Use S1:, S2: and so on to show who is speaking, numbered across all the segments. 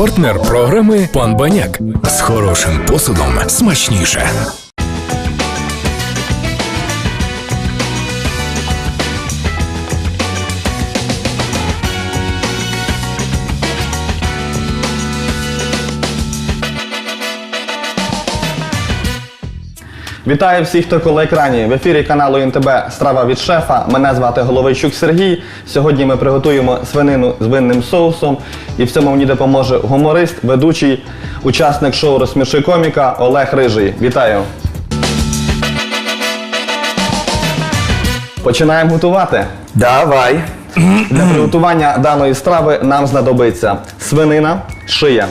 S1: Партнер програми Пан Баняк. З хорошим посудом смачніше.
S2: Вітаю всіх, хто коло екрані. В ефірі каналу НТБ Страва від шефа. Мене звати Головийчук Сергій. Сьогодні ми приготуємо свинину з винним соусом. І в цьому мені допоможе гуморист, ведучий, учасник шоу Розсміши коміка Олег Рижий. Вітаю! Починаємо готувати.
S3: Давай.
S2: Для приготування даної страви нам знадобиться свинина, шия,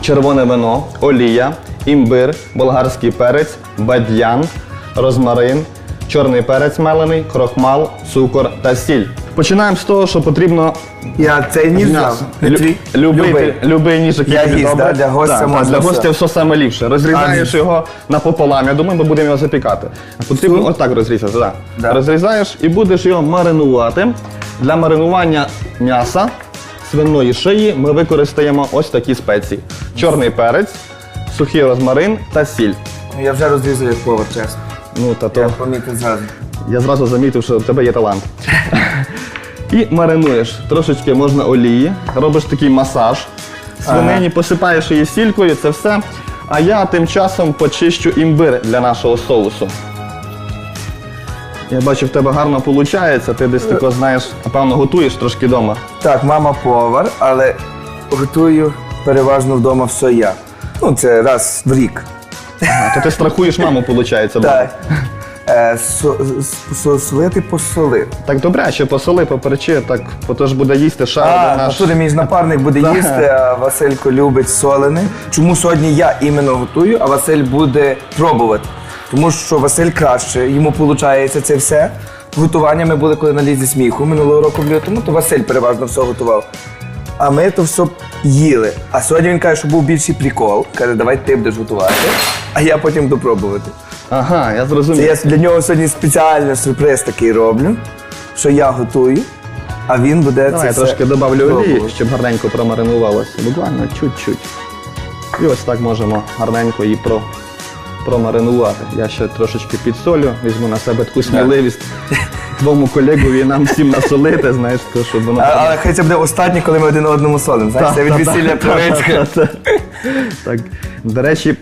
S2: червоне вино, олія, імбир, болгарський перець, бадьян, розмарин, чорний перець мелений, крохмал, цукор та сіль. Починаємо з того, що потрібно
S3: Я цей ніж.
S2: Лю-
S3: твій?
S2: любий,
S3: Любий.
S2: любий ніж, який
S3: Я
S2: тобі добре.
S3: да? Для гостя
S2: Так, так, Для
S3: все.
S2: гостя все саме ліпше. Розрізаєш його напополам, я думаю, ми будемо його запікати. Потрібно
S3: Всю?
S2: отак розрізати. Да.
S3: Да.
S2: Розрізаєш і будеш його маринувати. Для маринування м'яса свиної шиї ми використаємо ось такі спеції: чорний перець, сухий розмарин та сіль.
S3: Ну, Я вже розрізав як повар, чесно.
S2: Ну, та то
S3: Я помітив зразу.
S2: я зразу замітив, що у тебе є талант. І маринуєш. Трошечки можна олії, робиш такий масаж. Свинині, посипаєш її сількою, це все. А я тим часом почищу імбир для нашого соусу. Я бачу, в тебе гарно виходить, ти десь тако знаєш, напевно, готуєш трошки вдома.
S3: Так, мама повар, але готую переважно вдома все я. Ну, це раз в рік.
S2: А, то ти страхуєш маму, виходить.
S3: Так. Е, со- с- Посолити посолив.
S2: Так добряче, посоли, поперчи, так, бо ж буде їсти ще
S3: А,
S2: наш.
S3: туди мій напарник буде
S2: Так.
S3: їсти, а Василько любить солене. Чому сьогодні я іменно готую, а Василь буде пробувати? Тому що Василь краще, йому виходить це все. Готування ми були коли на лізі сміху минулого року в лютому, то Василь переважно все готував. А ми то все їли. А сьогодні він каже, що був більший прикол. Каже, давай ти будеш готувати, а я потім буду пробувати.
S2: Ага, я
S3: Це
S2: зрозумів.
S3: я для нього сьогодні спеціально сюрприз такий роблю, що я готую, а він буде
S2: Давай
S3: це
S2: я
S3: все
S2: трошки добавлю олії,
S3: пробувати.
S2: щоб гарненько промаринувалося. Буквально чуть-чуть. І ось так можемо гарненько її про, промаринувати. Я ще трошечки підсолю, візьму на себе таку сміливість. Твоєму колегові нам всім насолити, знаєш, то, щоб воно.
S3: А, але хай це буде останнє, коли ми один одному солимо. Знаєш, це від весілля привичка.
S2: та, та, та. Так, до речі,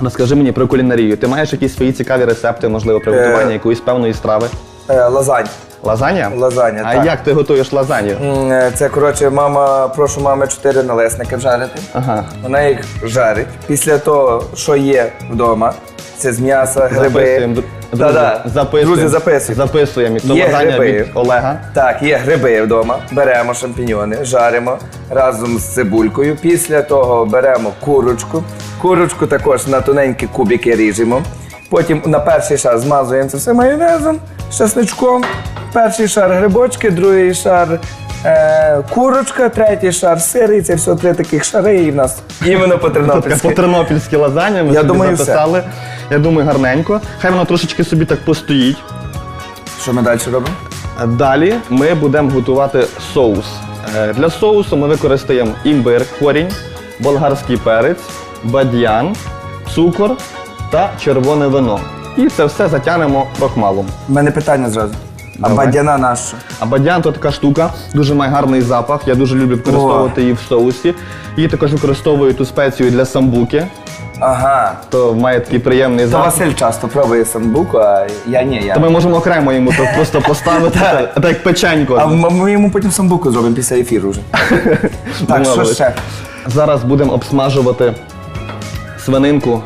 S2: розкажи мені про кулінарію. Ти маєш якісь свої цікаві рецепти, можливо, приготування
S3: Е.
S2: якоїсь певної страви?
S3: Е, Лазань.
S2: Лазанья?
S3: Лазанья,
S2: А
S3: так.
S2: як ти готуєш лазанью?
S3: М, е, Це коротше, мама, прошу мами чотири налесники вжарити.
S2: Ага.
S3: Вона їх жарить. Після того, що є вдома, це з м'яса, гриби.
S2: Записуємо, друзі,
S3: Да-да.
S2: записуємо.
S3: Друзі, записуйте.
S2: Записуємо.
S3: Є гриби.
S2: від Олега.
S3: Так, є гриби вдома, беремо шампіньони, жаримо разом з цибулькою. Після того беремо курочку. Курочку також на тоненькі кубики ріжемо. Потім на перший шар змазуємо це все майонезом, з часничком. Перший шар грибочки, другий шар е, курочка, третій шар сир. І це все три таких шари, і в нас іменно по
S2: Таке
S3: тернопільськи.
S2: по-тернопільськи лазання, ми
S3: Я
S2: собі
S3: думаю,
S2: записали. Я думаю, гарненько. Хай воно трошечки собі так постоїть.
S3: Що ми далі робимо?
S2: Далі ми будемо готувати соус. Е, Для соусу ми використаємо імбир, корінь, болгарський перець, бадьян, цукор та червоне вино. І це все затягнемо крохмалом.
S3: У мене питання зразу. А
S2: Давай.
S3: бадяна наша?
S2: А бадьян то така штука, дуже має гарний запах. Я дуже люблю використовувати її в соусі. І також використовую ту спецію для самбуки.
S3: Ага.
S2: То має такий приємний
S3: То
S2: запах.
S3: Василь часто пробує самбуку, а я ні. Я.
S2: То ми можемо окремо йому то просто поставити, так, так як печенько.
S3: А м- ми йому потім самбуку зробимо після ефіру вже. так, що
S2: Домовились.
S3: ще?
S2: Зараз будемо обсмажувати свининку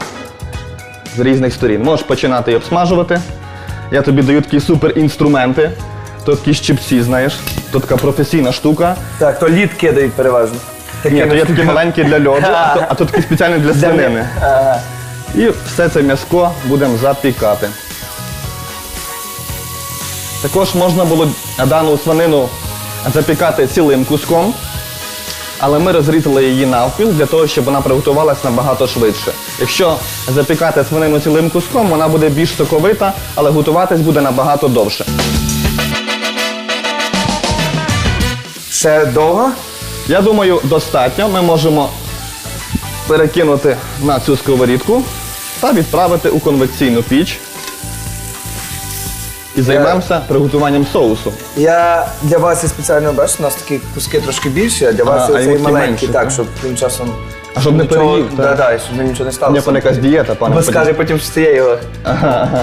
S2: з різних сторін. Можеш починати її обсмажувати. Я тобі даю такі супер інструменти. То такі щипці, знаєш, то така професійна штука.
S3: Так, то лід кидають переважно.
S2: Ні, то є такі маленькі для льоду, а то, а то такі спеціальні для свинини.
S3: Ага.
S2: І все це м'яско будемо запікати. Також можна було дану свинину запікати цілим куском, але ми розрізали її навпіл для того, щоб вона приготувалася набагато швидше. Якщо запікати свинину цілим куском, вона буде більш соковита, але готуватись буде набагато довше.
S3: Ще довго?
S2: Я думаю, достатньо. Ми можемо перекинути на цю сковорідку та відправити у конвекційну піч. І займемося приготуванням соусу.
S3: Я для вас і спеціально бачу, у нас такі куски трошки більші, а для вас
S2: А, а
S3: цей
S2: йому ті
S3: маленький,
S2: менші,
S3: так,
S2: так?
S3: щоб тим часом.
S2: А щоб не переїв, так?
S3: да, і щоб нічого не сталося.
S2: там якась дієта, пане.
S3: Бо скаже потім, що це я його.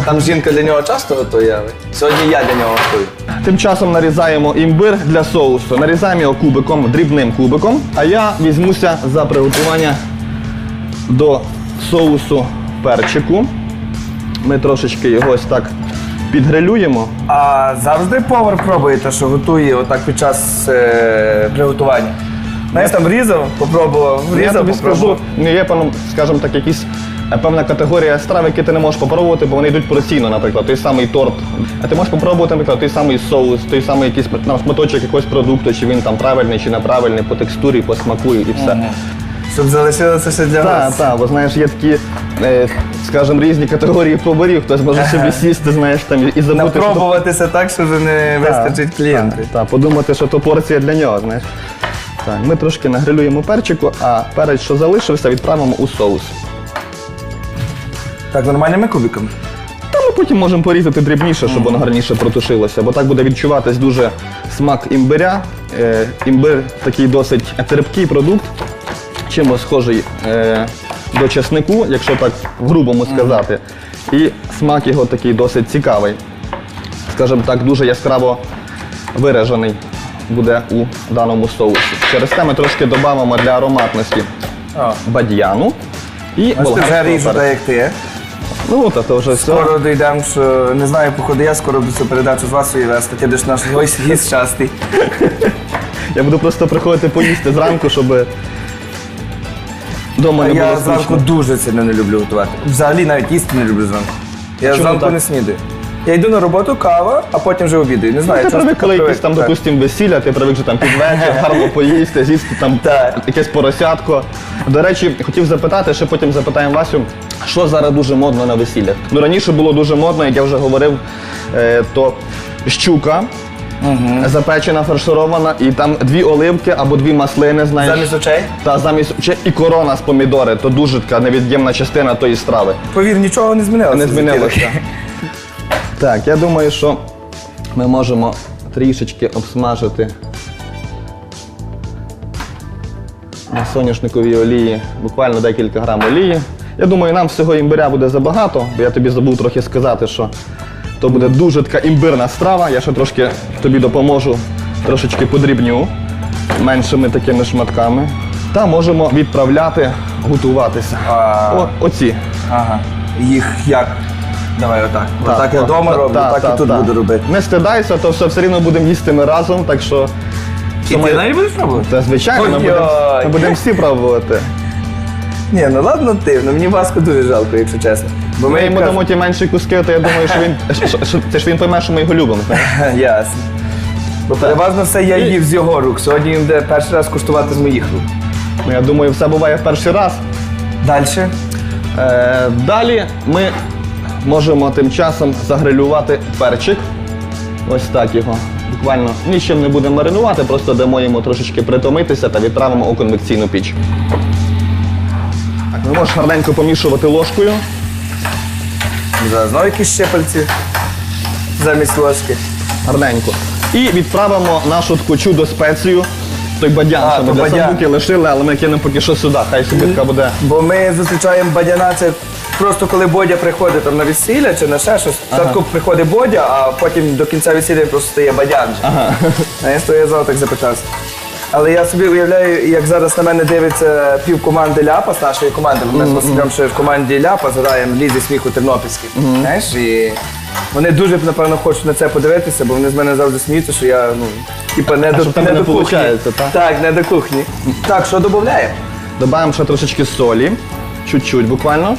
S3: Там жінка для нього часто готує, але сьогодні я для нього готую.
S2: Тим часом нарізаємо імбир для соусу. Нарізаємо його кубиком, дрібним кубиком. А я візьмуся за приготування до соусу перчику. Ми трошечки його ось так підгрилюємо.
S3: А завжди повар пробуєте, що готує отак під час е, приготування. Знаєш, там врізав, попробував,
S2: Я
S3: врізав,
S2: тобі скажу,
S3: попробував.
S2: ну, є певно, скажімо так, якісь е, певна категорія страв, які ти не можеш попробувати, бо вони йдуть порційно, наприклад, той самий торт. А ти можеш попробувати, наприклад, той самий соус, той самий якийсь там, шматочок якогось продукту, чи він там правильний чи неправильний, по текстурі, по смаку і все.
S3: Щоб залишилося ще для
S2: Так,
S3: вас.
S2: так, бо знаєш, є такі, е, скажімо, різні категорії поварів. Хтось може собі сісти, знаєш, там і забути. що то-
S3: Напробуватися так, що вже не вистачить клієнтів.
S2: Так, так, подумати, що то порція для нього, знаєш. Так, ми трошки нагрилюємо перчику, а перець, що залишився, відправимо у соус.
S3: Так, нормальними кубиками.
S2: Та ми потім можемо порізати дрібніше, щоб воно гарніше протушилося, бо так буде відчуватись дуже смак імбиря. Е, імбир такий досить терпкий продукт, чимось схожий е, до чеснику, якщо так в-грубому сказати. І смак його такий досить цікавий. Скажімо так, дуже яскраво виражений буде у даному соусі. Через те ми трошки додамо для ароматності бадьяну і
S3: Ось ти вже
S2: болгарського
S3: ріжу,
S2: перцю.
S3: як ти.
S2: Ну, та то вже все.
S3: Скоро дійдемо, що не знаю, походу я скоро буду цю передачу з вас вести. Ти будеш наш гість гість частий.
S2: Я буду просто приходити поїсти зранку, щоб вдома не було Я
S3: зранку
S2: скучно.
S3: дуже сильно не люблю готувати. Взагалі навіть їсти не люблю зранку. Я
S2: Чому
S3: зранку
S2: так?
S3: не снідаю. Я йду на роботу, кава, а потім вже обідаю. Не знаю,
S2: Ти
S3: часто
S2: привик, коли якісь там,
S3: привик.
S2: допустим, весілля, ти привик, що там під вечір, гарно поїсти, з'їсти там
S3: Так.
S2: якесь поросятко. До речі, хотів запитати, ще потім запитаємо Васю, що зараз дуже модно на весіллях. Ну раніше було дуже модно, як я вже говорив, е, то щука. Запечена, фарширована, і там дві оливки або дві маслини, знаєш.
S3: Замість очей?
S2: Та замість чи і корона з помідори, то дуже така невід'ємна частина тої страви.
S3: Повір, нічого не змінилося.
S2: Не
S3: за ті
S2: змінилося.
S3: роки.
S2: Так, я думаю, що ми можемо трішечки обсмажити на соняшниковій олії буквально декілька грам олії. Я думаю, нам всього імбиря буде забагато, бо я тобі забув трохи сказати, що то буде дуже така імбирна страва. Я ще трошки тобі допоможу, трошечки подрібню меншими такими шматками. Та можемо відправляти готуватися.
S3: А.
S2: О, оці.
S3: Ага. Їх як? Давай отак. Отак я вдома роблю,
S2: та-
S3: так
S2: та-
S3: і тут буду робити.
S2: Не стидайся, то все, все рівно будемо їсти ми разом, так що.
S3: І ти навіть будеш пробувати?
S2: Та звичайно, ми
S3: Ой-ой.
S2: будемо, ми будемо всі пробувати.
S3: Ні, ну ладно ти, ну мені Васку дуже жалко, якщо чесно. Бо
S2: Ми йому
S3: якраз-
S2: дамо ті менші куски, то я думаю, що він. що- що- Це ж він пойме, що ми його любимо. знаєш.
S3: Ясно. Бо переважно все я їв з його рук. Сьогодні він буде перший раз куштувати з моїх рук.
S2: Ну, я думаю, все буває в перший раз.
S3: Далі.
S2: Е, далі ми можемо тим часом загрилювати перчик. Ось так його. Буквально нічим не будемо маринувати, просто дамо йому трошечки притомитися та відправимо у конвекційну піч. Так, ми можеш гарненько помішувати ложкою.
S3: Зараз знову якісь щепальці замість ложки.
S2: Гарненько. І відправимо нашу таку чудо спецію. Той бадян, що ми для
S3: бадян.
S2: самбуки лишили, але ми кинемо поки що сюди. Хай собі така буде.
S3: Бо ми зустрічаємо бадяна, це просто коли Бодя приходить там на весілля чи на ще щось. Спочатку приходить Бодя, а потім до кінця весілля він просто стає бадян. Ага. А я з того я зал так запитався. Але я собі уявляю, як зараз на мене дивиться пів команди Ляпа з нашої команди. Ми з Василем ще в команді Ляпа зграємо в лізі сміху Тернопільській. Знаєш, і вони дуже напевно хочуть на це подивитися, бо вони з мене завжди сміються, що я ну, типа не
S2: що
S3: до,
S2: тебе
S3: не
S2: не
S3: до кухні.
S2: получається, так?
S3: Так, не до кухні. Так, що додаємо?
S2: Додаємо ще трошечки солі. Чуть-чуть буквально.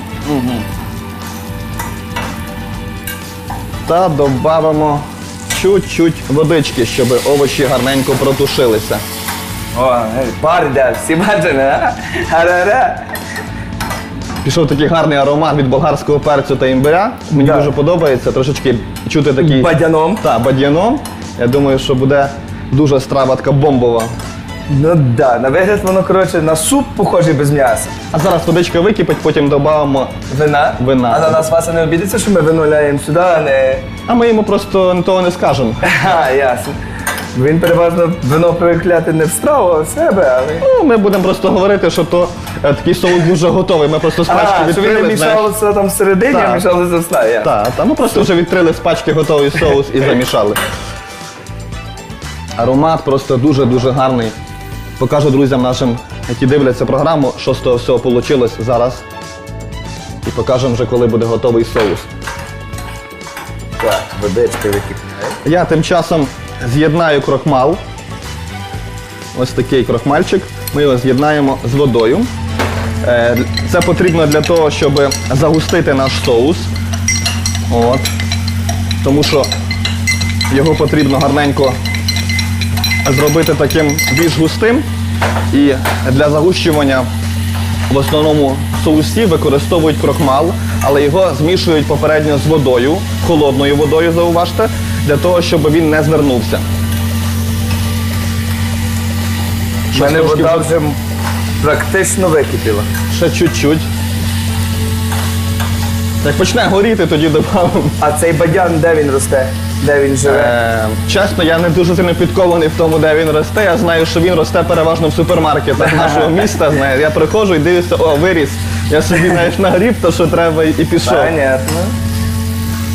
S2: Та додамо чуть-чуть водички, щоб овочі гарненько протушилися.
S3: О, пар йде, всі бачили, а? Ара-ра.
S2: Пішов такий гарний аромат від болгарського перцю та імбиря. Мені
S3: Да.
S2: дуже подобається. Трошечки чути такий
S3: Бадяном.
S2: та, бадьяном. Я думаю, що буде дуже страва така бомбова.
S3: Ну да, на вигляд воно, коротше, на суп похожий без м'яса.
S2: А зараз водичка википить, потім додамо.
S3: Вина?
S2: Вина.
S3: А на нас Вася не обідеться, що ми вино ляємо сюди, а не.
S2: А ми йому просто того не скажемо.
S3: Ага, ясно. Він переважно вино привикляти не в страву, а в себе, але.
S2: Ну, ми будемо просто говорити, що то е, такий соус вже готовий. Ми просто з пачки
S3: А, що він не
S2: відкрили. знаєш.
S3: мішалося там всередині, а
S2: Так.
S3: мішалося ясно.
S2: Так, та, ми просто вже відкрили з пачки готовий соус і замішали. Аромат просто дуже-дуже гарний. Покажу друзям нашим, які дивляться програму, що з того всього вийшло зараз. І покажемо вже, коли буде готовий соус.
S3: Так, водичка википляє.
S2: Я тим часом з'єднаю крохмал. Ось такий крохмальчик. Ми його з'єднаємо з водою. Е, Це потрібно для того, щоб загустити наш соус. От. Тому що його потрібно гарненько зробити таким більш густим. І для загущування в основному соусі використовують крохмал, але його змішують попередньо з водою, холодною водою, зауважте, для того, щоб він не звернувся.
S3: У мене вода
S2: вже-
S3: вже практично википіла.
S2: Ще чуть-чуть. Як почне горіти, тоді додамо.
S3: А цей бадян, де він росте? Де він живе?
S2: Е, чесно, я не дуже сильно підкований в тому, де він росте. Я знаю, що він росте переважно в супермаркетах нашого міста. Знаю. Я приходжу і дивлюся, о, виріс. Я собі знаєш, нагріб, то що треба, і пішов.
S3: Понятно.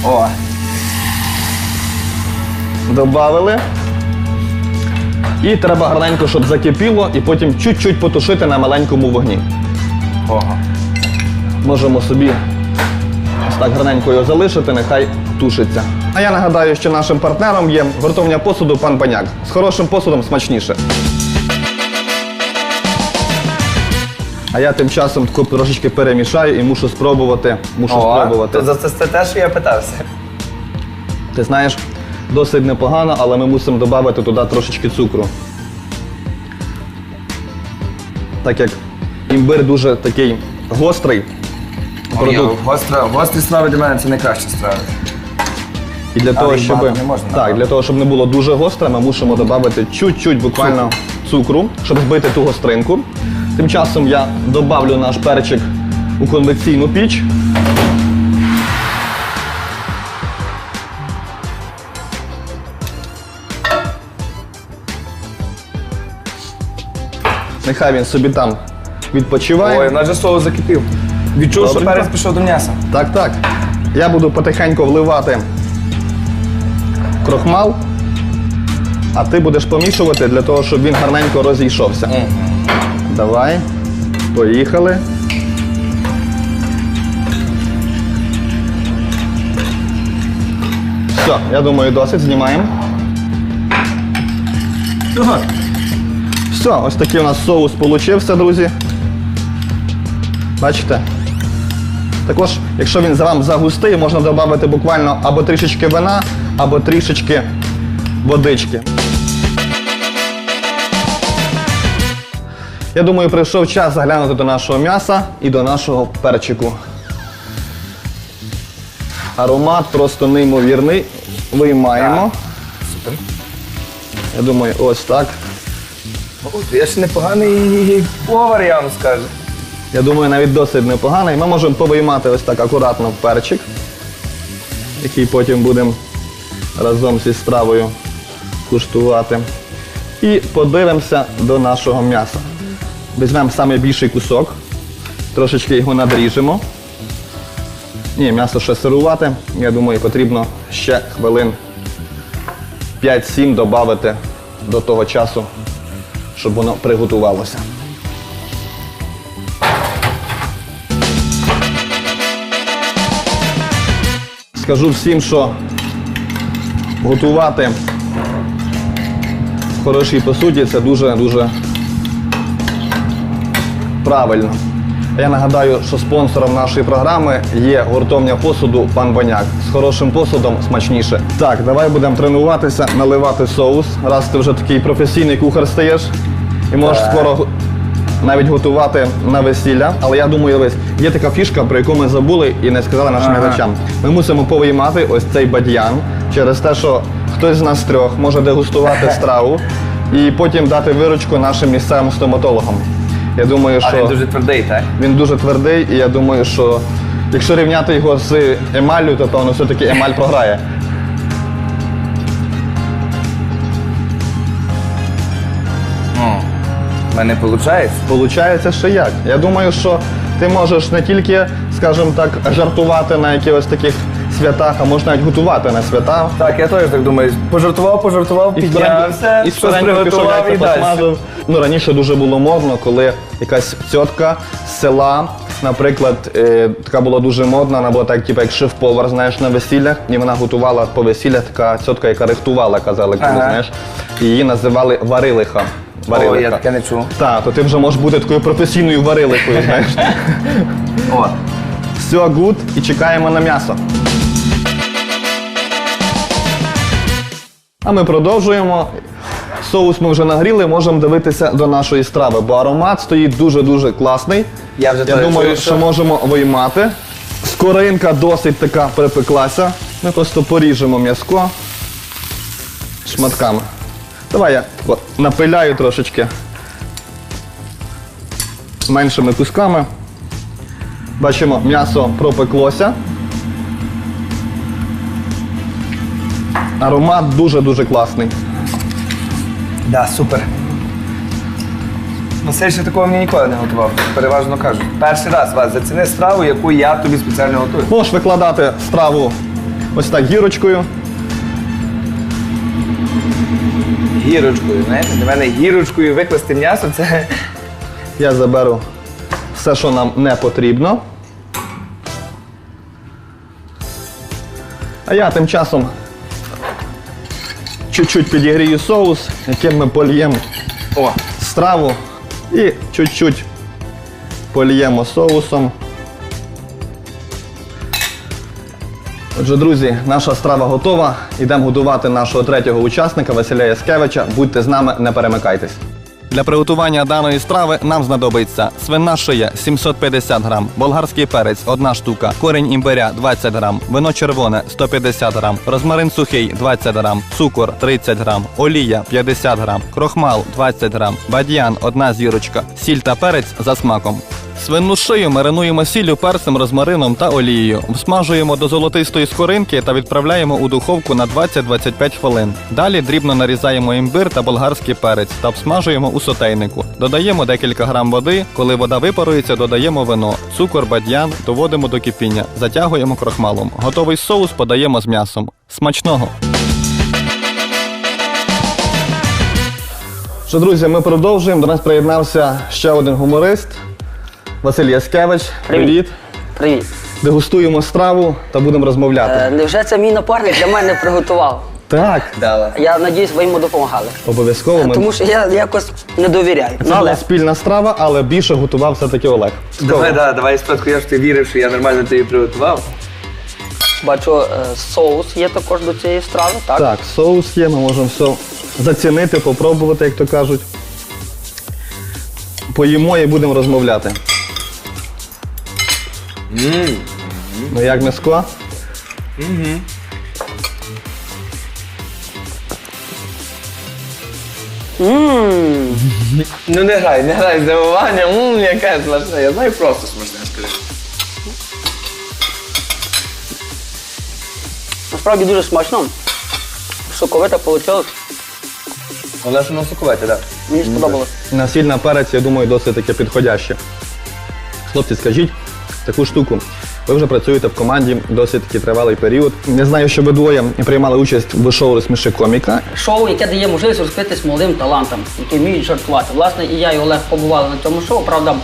S3: О,
S2: Добавили. І треба гарненько, щоб закипіло, і потім чуть-чуть потушити на маленькому вогні.
S3: ого.
S2: Можемо собі так гарненько його залишити, нехай тушиться. А я нагадаю, що нашим партнером є гуртовня посуду пан Баняк. З хорошим посудом смачніше. А я тим часом таку трошечки перемішаю і мушу спробувати. Мушу
S3: О,
S2: спробувати.
S3: то за це, це те, що я питався.
S2: Ти знаєш, досить непогано, але ми мусимо додати туди трошечки цукру. Так як імбир дуже такий гострий продукт.
S3: Гостра, гострі страви для мене це найкращі страви.
S2: І для того,
S3: Але їх
S2: щоб
S3: багато не можна,
S2: так, для того, щоб не було дуже гостре, ми мусимо додати чуть-чуть буквально цукру, щоб збити ту гостринку. Тим часом я добавлю наш перчик у конвекційну піч. Нехай він собі там відпочиває.
S3: Ой, у нас же соус закипів. Відчув, що
S2: Добренько.
S3: перець пішов до м'яса.
S2: Так, так. Я буду потихеньку вливати крохмал, а ти будеш помішувати для того, щоб він гарненько розійшовся. Давай. Поїхали. Все, я думаю, досить. Знімаємо. Все, ось такий у нас соус получився, друзі. Бачите? Також, якщо він за вам загустий, можна додати буквально або трішечки вина, або трішечки водички. Я думаю, прийшов час заглянути до нашого м'яса і до нашого перчику. Аромат просто неймовірний. Виймаємо.
S3: Супер.
S2: Я думаю, ось так.
S3: О, Я ж непоганий повар, я вам скажу.
S2: Я думаю, навіть досить непоганий. Ми можемо повиймати ось так акуратно перчик, який потім будемо разом зі стравою куштувати. І подивимося до нашого м'яса. Візьмемо найбільший кусок, трошечки його надріжемо. Ні, м'ясо ще сирувати. Я думаю, потрібно ще хвилин 5-7 додати до того часу, щоб воно приготувалося. Скажу всім, що готувати в хорошій посуді це дуже-дуже правильно. Я нагадаю, що спонсором нашої програми є гуртовня посуду пан Баняк. З хорошим посудом смачніше. Так, давай будемо тренуватися, наливати соус. Раз ти вже такий професійний кухар стаєш і можеш скоро навіть готувати на весілля. Але я думаю, є така фішка, про яку ми забули і не сказали нашим
S3: Ага.
S2: глядачам. Ми мусимо повиймати ось цей бадьян через те, що хтось з нас трьох може дегустувати страву. і потім дати виручку нашим місцевим стоматологам. Я думаю,
S3: А
S2: що
S3: він дуже твердий, так?
S2: він дуже твердий, і я думаю, що якщо рівняти його з емаллю, то певно все-таки емаль програє.
S3: Мене виходить.
S2: Получається, що як? Я думаю, що ти можеш не тільки, скажімо так, жартувати на якихось таких святах, а можна навіть готувати на свята.
S3: Так, я теж так думаю. Пожартував, пожартував, піднявся,
S2: і
S3: щось
S2: скоренько пішов
S3: приготував і далі.
S2: посмажив. Ну, раніше дуже було модно, коли якась тітка з села, наприклад, е, така була дуже модна, вона була так, типу, як шеф-повар, знаєш, на весіллях, і вона готувала по весіллях, така тітка, яка рихтувала, казали, коли,
S3: Ага.
S2: знаєш. І її називали варилиха.
S3: О, я таке не чув.
S2: Так, то ти вже можеш бути такою професійною варилихою, знаєш.
S3: О,
S2: Все гуд і чекаємо на м'ясо. А ми продовжуємо. Соус ми вже нагріли, можемо дивитися до нашої страви, бо аромат стоїть дуже-дуже класний.
S3: Я вже
S2: Я думаю,
S3: чую,
S2: що
S3: що-
S2: можемо виймати. Скоринка досить така припеклася. Ми просто поріжемо м'язко шматками. Давай я от, напиляю трошечки меншими кусками. Бачимо, м'ясо пропеклося. Аромат дуже-дуже класний.
S3: да, супер. Василь ще такого мені ніколи не готував. Переважно кажу. Перший раз вас заціни страву, яку я тобі спеціально готую.
S2: Можеш викладати страву ось так гірочкою.
S3: Гірочкою, знаєте, для мене гірочкою викласти м'ясо це
S2: Я заберу все, що нам не потрібно. А я тим часом чуть-чуть підігрію соус, яким ми польємо
S3: О,
S2: страву і чуть-чуть поліємо соусом. Отже, друзі, наша страва готова. Йдемо годувати нашого третього учасника Василя Яскевича. Будьте з нами, не перемикайтесь. Для приготування даної страви нам знадобиться свинна шия 750 грам, болгарський перець 1 штука, корінь імбиря 20 грам, вино червоне 150 грам, розмарин сухий 20 грам, цукор 30 грам, олія 50 грам, крохмал 20 грам, бадьян 1 зірочка, сіль та перець за смаком. Свинну шию маринуємо сіллю, перцем, розмарином та олією. Всмажуємо до золотистої скоринки та відправляємо у духовку на 20-25 хвилин. Далі дрібно нарізаємо імбир та болгарський перець та обсмажуємо у сотейнику. Додаємо декілька грам води. Коли вода випарується, додаємо вино, цукор, бадьян, доводимо до кипіння, затягуємо крохмалом. Готовий соус подаємо з м'ясом. Смачного! Що, друзі, ми продовжуємо. До нас приєднався ще один гуморист Василь Яскевич.
S4: Привіт. Привіт.
S2: Дегустуємо страву та будемо розмовляти.
S4: Е, невже це мій напарник для мене приготував?
S2: Так,
S3: дала.
S4: Я надіюсь, ви йому допомагали.
S2: обов'язково. Ми...
S4: Тому що я якось не довіряю.
S2: Це
S4: Ну,
S2: була
S4: але
S2: спільна страва, але більше готував все-таки Олег.
S3: Давай, да, давай спочатку, я ж ти вірив, що я нормально тобі приготував.
S4: бачу, е, соус є також до цієї страви, так?
S2: Так, соус є, ми можемо все зацінити, попробувати, як то кажуть. Поїмо і будемо розмовляти. Ну як м'яско?
S3: Ну не грай, не грай здивування, ммм, яке смачне. Я знаю просто смачне, скажи.
S4: Насправді дуже смачно. Соковите вийшло.
S3: Вона ж воно соковите, так.
S4: Мені сподобалось.
S2: На сіль на перець, я думаю, досить таки підходяще. Хлопці, скажіть таку штуку. Ви вже працюєте в команді досить таки тривалий період. Не знаю, що ви двоє приймали участь в шоу «Розсміши коміка.
S4: Шоу, яке дає можливість розкритись молодим талантам, які вміють жартувати. Власне, і я, і Олег побували на цьому шоу. Правда,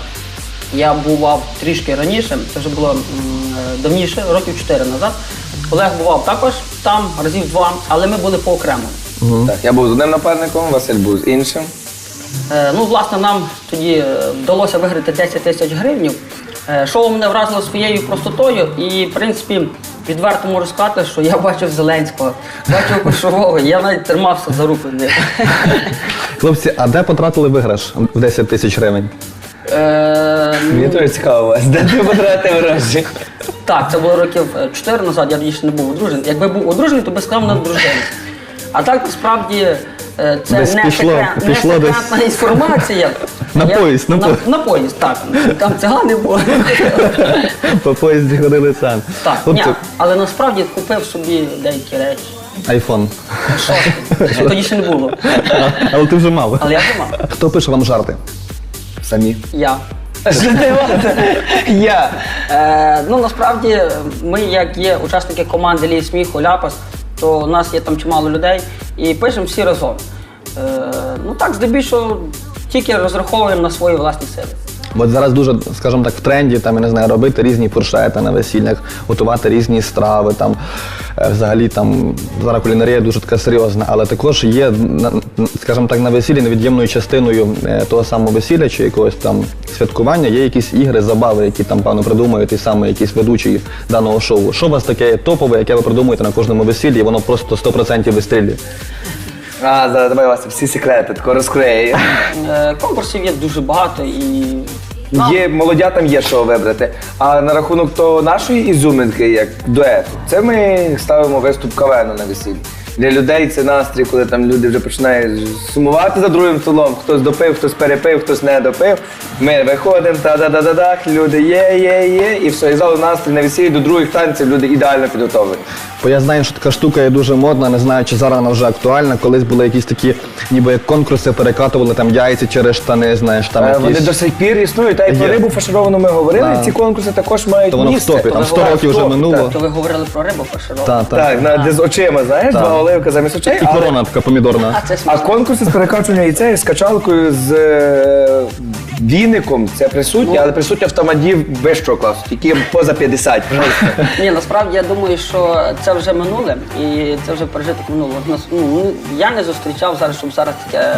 S4: я бував трішки раніше, це вже було м, е, давніше, років 4 назад. Олег бував також там разів два, але ми були поокремо.
S3: Так, я був з одним напарником, Василь був з іншим.
S4: Е, Ну, власне, нам тоді е, вдалося виграти 10 тисяч гривень. Е, Шоу мене вразило своєю простотою і, в принципі, відверто можу сказати, що я бачив Зеленського, бачив Кошового, я навіть тримався за руку.
S2: Хлопці, а де потратили виграш в 10 тисяч гривень?
S4: Е,
S3: Мені теж цікаво вас, де ти потратив гроші?
S4: Так, це було років 4 назад, я тоді ще не був одружений. Якби був одружений, то би сказав на дружині. А так насправді е, це
S2: Десь
S4: не,
S2: пішло-
S4: секрет,
S2: пішло
S4: не
S2: десь.
S4: секретна інформація.
S2: На
S4: Я-
S2: поїзд, на
S4: на,
S2: поїзд.
S4: на поїзд, так. Там цигани були.
S2: По поїзді ходили сам.
S4: Так,
S2: От
S4: ні, але насправді купив собі деякі речі.
S2: айфон.
S4: Шостий. Тоді ще не було.
S2: Але ти вже мав.
S4: Але я вже мав.
S2: Хто пише вам жарти?
S3: Самі.
S4: Я. Я. Е, ну насправді ми, як є учасники команди Лій сміху Ляпас, то у нас є там чимало людей і пишемо всі разом. Е, ну так, здебільшого тільки розраховуємо на свої власні сили.
S2: От зараз дуже, скажімо так, в тренді там, я не знаю, робити різні фуршети на весіллях, готувати різні страви. Там, е, взагалі там зараз кулінарія дуже така серйозна, але також є, скажімо так, на весіллі невід'ємною частиною е, того самого весілля чи якогось там святкування є якісь ігри, забави, які там, певно, придумують і саме якісь ведучі даного шоу. Що у вас таке топове, яке ви придумуєте на кожному весіллі, і воно просто 100% вистрілює?
S3: А, зараз давай вас всі секрети тако розкриє.
S4: Е, конкурсів є дуже багато і. нам-
S3: Є молодятам є що вибрати. А на рахунок того нашої ізюминки, як дуету, це ми ставимо виступ кавену на весіллі. Для людей це настрій, коли там люди вже починають сумувати за другим столом. Хтось допив, хтось перепив, хтось не допив. Ми виходимо, та-да-да-да-дах, люди є, є, є, і все, і зали настрій на весіллі до других танців люди ідеально підготовлені.
S2: Бо я знаю, що така штука є дуже модна, не знаю, чи зараз вона вже актуальна. Колись були якісь такі, ніби як конкурси, перекатували там яйця через штани, знаєш, там
S3: Е,
S2: якісь.
S3: Вони до сих пір існують. Та й про
S2: Є.
S3: рибу фаршировану ми говорили.
S2: Да.
S3: Ці конкурси також мають
S2: То воно в
S3: місце.
S2: топі, там
S4: ви
S2: 100 років вже минуло.
S3: так,
S4: То ви говорили про рибу фаршировану?
S2: Та, та.
S3: Так, на, де з очима, знаєш,
S2: Так.
S3: два оливка замість очей.
S2: І
S3: але-
S2: корона така помідорна.
S4: А це
S3: А
S4: смішно.
S3: конкурси з перекачування яйця з качалкою з е, віником це присутнє, але присутнє автоматів вищого класу, тільки поза 50.
S4: Ні, насправді я думаю, що це вже минуле і це вже пережиток минулого. Нас- Ну, я не зустрічав зараз, щоб зараз таке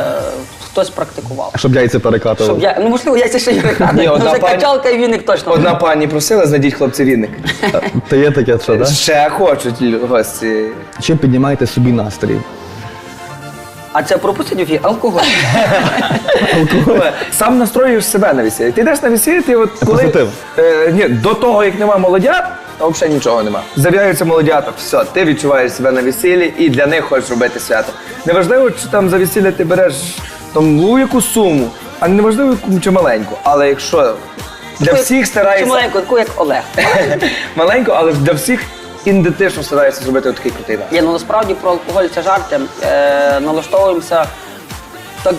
S4: хтось практикував.
S2: Щоб яйця перекатували.
S4: Щоб я, ну можливо, яйця ще й
S3: Ні, одна
S4: Вже
S3: пані-
S4: качалка і віник точно.
S3: Одна пані просила, знайдіть хлопці віник.
S2: Та є таке, що, так?
S3: Ще хочуть лю- гості.
S2: Чим піднімаєте собі настрій?
S4: А це пропустить в ефір? алкоголь.
S3: Сам настроюєш себе на весілля. Ти йдеш на весілля, ти от коли
S2: Позитив.
S3: Е, ні, до того, як нема молодят, там взагалі нічого нема. З'являються молодята, все, ти відчуваєш себе на весіллі і для них хочеш робити свято. Неважливо, чи там за весілля ти береш там ну, яку суму, а неважливо яку чи маленьку. Але якщо для всіх
S4: Чи
S3: стараєшся
S4: маленько, таку як Олег.
S3: маленьку, але для всіх індитично старається зробити такий крутий.
S4: Ні, ну насправді про алкоголь це жарти. Е, налаштовуємося так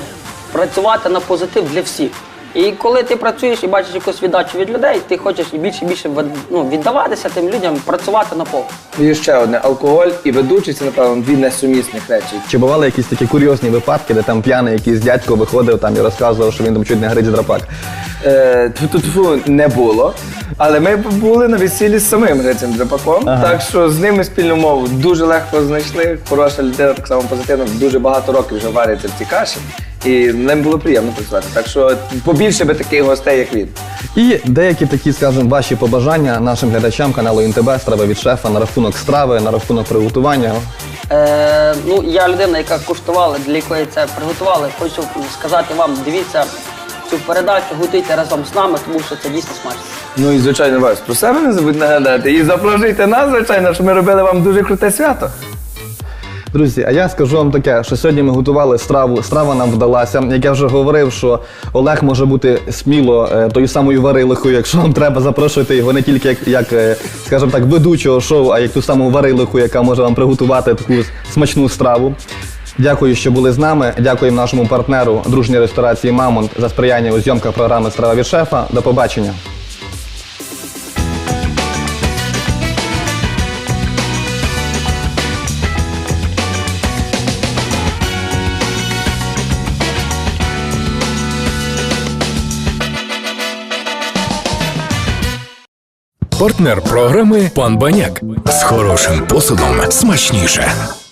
S4: працювати на позитив для всіх. І коли ти працюєш і бачиш якусь віддачу від людей, ти хочеш і більше і більше ну, віддаватися тим людям, працювати на повну.
S3: І ще одне алкоголь і ведучий це, напевно, дві несумісних речі.
S2: Чи бували якісь такі курйозні випадки, де там п'яний якийсь дядько виходив там і розказував, що він там чуть не грить драпак?
S3: Е, тьфу-тьфу-тьфу, не було. Але ми були на весіллі з самим Грицем Драпаком,
S2: Ага.
S3: так що з ними спільну мову дуже легко знайшли. Хороша людина, так само позитивна, дуже багато років вже вариться в цій каші. І нам було приємно працювати. Так що побільше би таких гостей, як він.
S2: І деякі такі, скажімо, ваші побажання нашим глядачам каналу ІНТБ, страва від шефа на рахунок страви, на рахунок приготування.
S4: Е, ну, я людина, яка куштувала, для якої це приготували. Хочу сказати вам, дивіться цю передачу, готуйте разом з нами, тому що це дійсно смачно.
S3: Ну і звичайно вас про себе не забудь нагадати. І запрошуйте нас, звичайно, що ми робили вам дуже круте свято.
S2: Друзі, а я скажу вам таке, що сьогодні ми готували страву. Страва нам вдалася. Як я вже говорив, що Олег може бути сміло е, тою самою варилихою, якщо вам треба запрошувати його не тільки як, як е, скажімо так, ведучого шоу, а як ту саму варилиху, яка може вам приготувати таку смачну страву. Дякую, що були з нами. Дякуємо нашому партнеру дружній ресторації Мамонт за сприяння у зйомках програми Страва від шефа. До побачення.
S1: Партнер програми Пан Баняк. З хорошим посудом смачніше.